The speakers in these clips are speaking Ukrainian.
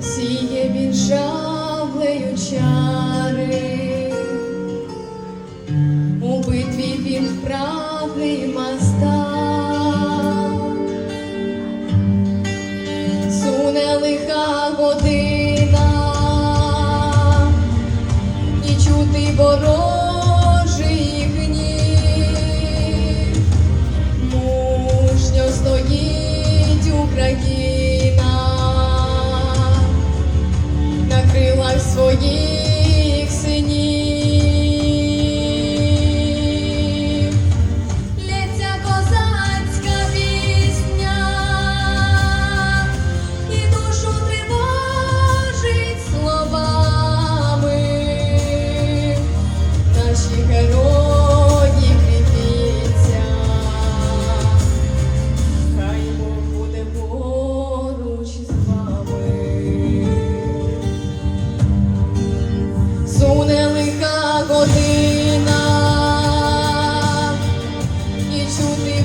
сіє він чари, у битві він вправний мастак. твої.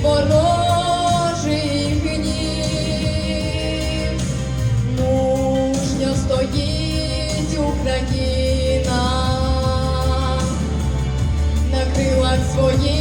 ворожий гнів, мужньо стоїть Україна на крилах своїх.